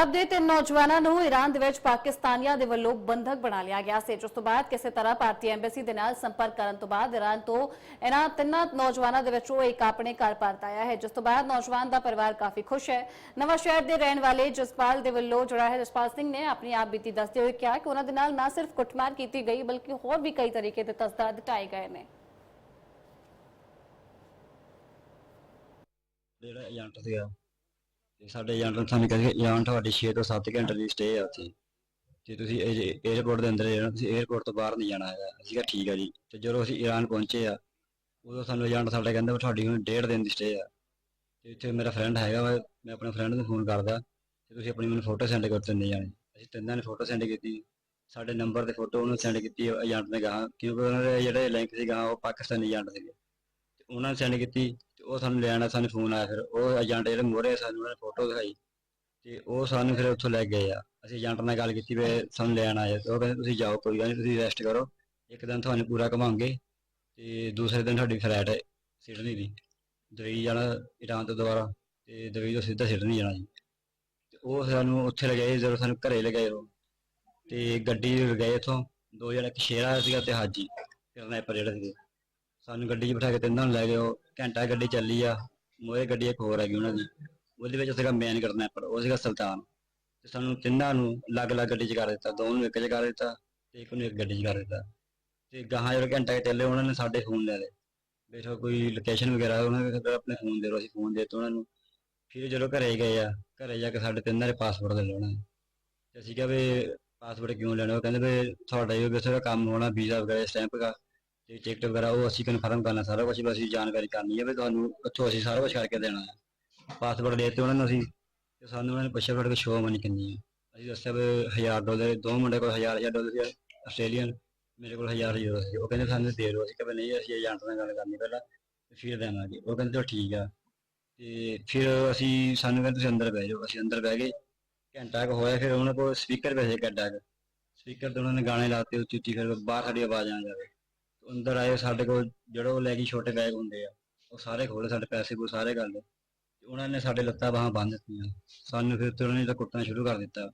ਪੰਜਾਬ ਦੇ ਤਿੰਨ ਨੌਜਵਾਨਾਂ ਨੂੰ ਈਰਾਨ ਦੇ ਵਿੱਚ ਪਾਕਿਸਤਾਨੀਆਂ ਦੇ ਵੱਲੋਂ ਬੰਧਕ ਬਣਾ ਲਿਆ ਗਿਆ ਸੀ। ਜਿਸ ਤੋਂ ਬਾਅਦ ਕਿਸੇ ਤਰ੍ਹਾਂ ਭਾਰਤੀ ਐਮਬੈਸੀ ਦੇ ਨਾਲ ਸੰਪਰਕ ਕਰਨ ਤੋਂ ਬਾਅਦ ਈਰਾਨ ਤੋਂ ਇਹਨਾਂ ਤਿੰਨਾਂ ਨੌਜਵਾਨਾਂ ਦੇ ਵਿੱਚੋਂ ਇੱਕ ਆਪਣੇ ਘਰ ਪਰਤ ਆਇਆ ਹੈ। ਜਿਸ ਤੋਂ ਬਾਅਦ ਨੌਜਵਾਨ ਦਾ ਪਰਿਵਾਰ ਕਾਫੀ ਖੁਸ਼ ਹੈ। ਨਵਾਂ ਸ਼ਹਿਰ ਦੇ ਰਹਿਣ ਵਾਲੇ ਜਸਪਾਲ ਦੇ ਵੱਲੋਂ ਜਿਹੜਾ ਹੈ ਜਸਪਾਲ ਸਿੰਘ ਨੇ ਆਪਣੀ ਆਪ ਬੀਤੀ ਦੱਸਦੇ ਹੋਏ ਕਿਹਾ ਕਿ ਉਹਨਾਂ ਦੇ ਨਾਲ ਨਾ ਸਿਰਫ ਕੁੱਟਮਾਰ ਕੀਤੀ ਗਈ, ਬਲਕਿ ਹੋਰ ਵੀ ਕਈ ਤਰੀਕੇ ਦੇ ਤਸਦਾਰ ਦਿਖਾਏ ਗਏ ਨੇ। ਜਿਹੜਾ ਏਜੰਟ ਸੀਗਾ ਤੇ ਸਾਡੇ ਏਜੰਟ ਨੇ ਸਾਨੂੰ ਕਿਹਾ ਕਿ ਏਜੰਟ ਤੁਹਾਡੀ 6 ਤੋਂ 7 ਘੰਟੇ ਦੀ ਸਟੇ ਆ ਉੱਥੇ। ਤੇ ਤੁਸੀਂ 에어ਪੋਰਟ ਦੇ ਅੰਦਰ ਜਾਣਾ ਤੁਸੀਂ ਏਅਰਪੋਰਟ ਤੋਂ ਬਾਹਰ ਨਹੀਂ ਜਾਣਾ ਹੈਗਾ। ਅਸੀਂ ਕਿਹਾ, ਠੀਕ ਆ ਜੀ। ਤੇ ਜਦੋਂ ਅਸੀਂ ਈਰਾਨ ਪਹੁੰਚੇ ਆ, ਉਦੋਂ ਸਾਨੂੰ ਏਜੰਟ ਸਾਡੇ ਕਹਿੰਦੇ ਤੁਹਾਡੀ ਹੁਣ 1.5 ਦਿਨ ਦੀ ਸਟੇ ਆ। ਤੇ ਇੱਥੇ ਮੇਰਾ ਫਰੈਂਡ ਹੈਗਾ ਮੈਂ ਆਪਣੇ ਫਰੈਂਡ ਨੂੰ ਫੋਨ ਕਰਦਾ, ਤੇ ਤੁਸੀਂ ਆਪਣੀ ਮੈਨੂੰ ਫੋਟੋ ਸੈਂਡ ਕਰ ਨਹੀਂ ਜਾਣੀ। ਅਸੀਂ ਤਿੰਨਾਂ ਨੇ ਫੋਟੋ ਸੈਂਡ ਕੀਤੀ। ਸਾਡੇ ਨੰਬਰ ਤੇ ਫੋਟੋ ਉਹਨੂੰ ਸੈਂਡ ਕੀਤੀ, ਏਜੰਟ ਨੇ ਕਿਹਾ। ਕਿਉਂਕਿ ਉਹਨਾਂ ਦੇ ਜਿਹੜੇ ਲਿੰਕ ਸੀਗਾ, ਉਹ ਪਾਕਿਸਤਾਨੀ ਏਜੰਟ ਸੀਗੇ। ਉਹਨਾਂ ਨੇ ਸੈਂਡ ਕੀਤੀ। ਤੇ ਉਹ ਸਾਨੂੰ ਲੈਣ ਆ, ਸਾਨੂੰ ਫੋਨ ਆਇਆ ਫਿਰ। ਉਹ ਏਜੰਟ ਜਿਹੜੇ ਮੋਰੇ ਸਾਨੂੰ ਉਹਨਾਂ ਨੇ ਫੋਟੋ ਦਿਖਾਈ। ਤੇ ਉਹ ਸਾਨੂੰ ਫਿਰ ਉੱਥੋਂ ਲੈ ਗਏ ਆ। ਅਸੀਂ ਏਜੰਟ ਨਾਲ ਗੱਲ ਕੀਤੀ ਵੀ ਸਾਨੂੰ ਲੈਣ ਆਏ ਤੇ ਉਹ ਕਹਿੰਦੇ, ਤੁਸੀਂ ਜਾਓ, ਕੋਈ ਗੱਲ ਨਹੀਂ ਤੁਸੀਂ ਰੈਸਟ ਕਰੋ। ਇੱਕ ਦਿਨ ਤੁਹਾਨੂੰ ਪੂਰਾ ਘੁਮਾਉਂਗੇ ਤੇ ਦੂਸਰੇ ਦਿਨ ਤੁਹਾਡੀ ਫਲਾਈਟ ਹੈ, ਸਿਡਨੀ ਦੀ। ਦੁਬਈ ਜਾਣਾ ਈਰਾਨ ਤੋਂ ਦੁਬਾਰਾ। ਤੇ ਦੁਬਈ ਤੋਂ ਸਿੱਧਾ ਸਿਡਨੀ ਜਾਣਾ ਜੀ। ਤੇ ਉਹ ਸਾਨੂੰ ਉੱਥੇ ਲਗਾਏ ਜਦੋਂ ਸਾਨੂੰ ਘਰੇ ਲਗਾਏ ਉਹ। ਤੇ ਗੱਡੀ ਲਗਾਏ ਇੱਥੋਂ ਦੋ ਜਣੇ ਇੱਕ ਸ਼ੇਰਾ ਸੀਗਾ ਤੇ ਹਾਜੀ। ਕਿਰਨੈਪਰ ਜਿਹੜੇ ਸੀਗੇ। ਸਾਨੂੰ ਗੱਡੀ 'ਚ ਬਿਠਾ ਕੇ ਤਿੰਨਾਂ ਨੂੰ ਲੈ ਗਏ, ਉਹ ਘੰਟਾ ਗੱਡੀ ਚੱਲੀ ਆ ਮੋਏ ਗੱਡੀ ਇੱਕ ਹੋਰ ਹੈਗੀ ਉਹਨਾਂ ਦੀ। ਉਹਦੇ ਵਿੱਚ ਸੀਗਾ ਮੈਨ ਕਿਡਨੈਪਰ ਉਹ ਸੀਗਾ ਸੁਲਤਾਨ। ਤੇ ਸਾਨੂੰ ਤਿੰਨਾਂ ਨੂੰ ਅਲੱਗ-ਅਲੱਗ ਗੱਡੀ 'ਚ ਕਰ ਦਿੱਤਾ, ਦੋ ਨੂੰ ਇੱਕ 'ਚ ਕਰ ਦਿੱਤਾ ਤੇ ਇੱਕ ਨੂੰ ਇੱਕ ਗੱਡੀ 'ਚ ਕਰ ਦਿੱਤਾ। ਤੇ ਗਾਹਾਂ ਜਦੋਂ ਘੰਟਾ ਕੁ ਚੱਲੇ, ਉਹਨਾਂ ਨੇ ਸਾਡੇ ਫੋਨ ਲੈ ਲਏ। ਬੇਸ਼ੱਕ ਕੋਈ ਲੋਕੇਸ਼ਨ ਵਗੈਰਾ, ਉਹਨਾਂ ਨੇ ਫਿਰ ਆਪਣੇ ਫੋਨ ਦੇ ਦਿਓ ਅਸੀਂ ਫੋਨ ਦੇ ਦਿੱਤੇ ਉਹਨਾਂ ਨੂੰ। ਫਿਰ ਜਦੋਂ ਘਰੇ ਗਏ ਆ, ਘਰੇ ਜਾ ਕੇ ਸਾਡੇ ਤਿੰਨਾਂ ਦੇ ਪਾਸਪੋਰਟ ਲੈ ਲੈਣਾ ਤੇ ਅਸੀਂ ਕਿਹਾ ਵੀ ਪਾਸਪੋਰਟ ਕਿਉਂ ਲੈਣਾ? ਉਹ ਕਹਿੰਦੇ ਵੀ ਤੁਹਾਡਾ ਇਹ ਵੀ ਸਾਰਾ ਕੰਮ ਹੋਣਾ, ਵੀਜ਼ਾ ਵਗੈਰਾ ਸਟੈਂਪ ਦਾ। ਤੇ ਟਿਕਟ ਵਗੈਰਾ ਉਹ ਅਸੀਂ ਕਨਫਰਮ ਕਰਨਾ, ਸਾਰਾ ਕੁਝ ਅਸੀਂ ਜਾਣਕਾਰੀ ਕਰਨੀ ਹੈ ਵੀ ਤੁਹਾਨੂੰ ਉੱਥੋਂ ਅਸੀਂ ਸਾਰਾ ਕੁਝ ਕਰਕੇ ਦੇਣਾ ਹੈ। ਪਾਸਪੋਰਟ ਦੇ ਦਿੱਤੇ ਉਹਨਾਂ ਨੂੰ ਅਸੀਂ ਤੇ ਸਾਨੂੰ ਉਹਨਾਂ ਨੇ ਪੁੱਛਿਆ ਫਿਰ ਕੋਲ ਸ਼ੋਅ ਮਨੀ ਕਿੰਨੀ ਹੈ। ਅਸੀਂ ਦੱਸਿਆ ਵੀ 1000 ਡਾਲਰ ਦੋ ਮੁੰਡੇ ਕੋਲ 1000 1000 ਡਾਲਰ ਸੀ ਆਸਟ੍ਰੇਲੀਅਨ ਮੇਰੇ ਕੋਲ 1000 ਯੂਰੋ ਸੀ। ਉਹ ਕਹਿੰਦੇ ਸਾਨੂੰ ਦੇ ਦਿਓ, ਅਸੀਂ ਕਹਿੰਦੇ ਨਹੀਂ, ਅਸੀਂ ਏਜੰਟ ਨਾਲ ਗੱਲ ਕਰਨੀ ਪਹਿਲਾਂ ਫਿਰ ਦੇਵਾਂਗੇ। ਉਹ ਕਹਿੰਦੇ ਚਲੋ ਠੀਕ ਆ। ਤੇ ਫਿਰ ਅਸੀਂ, ਸਾਨੂੰ ਕਹਿੰਦੇ ਤੁਸੀਂ ਅੰਦਰ ਬਹਿ ਜਾਓ। ਅਸੀਂ ਅੰਦਰ ਬਹਿ ਗਏ, ਘੰਟਾ ਕੁ ਹੋਇਆ, ਫਿਰ ਉਹਨਾਂ ਕੋਲ ਸਪੀਕਰ ਭੇਜੇ ਕੱਡਾ ਸਪੀਕਰ ਤੇ ਉਹਨਾਂ ਨੇ ਗਾਣੇ ਲਾਤੇ ਉੱਚੀ ਉੱਚੀ ਫਿਰ ਬਾਹਰ ਸਾਡੀ ਆਵਾਜ਼ ਆ ਜਾਵੇ ਅੰਦਰ ਆਏ, ਸਾਡੇ ਕੋਲ ਜਿਹੜਾ ਉਹ ਲੈ ਗਈ ਛੋਟੇ ਬੈਗ ਹੁੰਦੇ ਆ, ਉਹ ਸਾਰੇ ਖੋਲੇ ਸਾਡੇ ਪੈਸੇ ਕੋ ਸਾਰੇ ਗੱਲ ਤੇ ਉਹਨਾਂ ਨੇ ਸਾਡੇ ਲੱਤਾਂ ਬਾਹਾਂ ਬੰਨ ਦਿੱਤੀਆਂ। ਸਾਨੂੰ ਫਿਰ ਤੇ ਉਹਨਾਂ ਨੇ ਤਾਂ ਕੁੱਟਣਾ ਸ਼ੁਰੂ ਕਰ ਦਿੱਤਾ।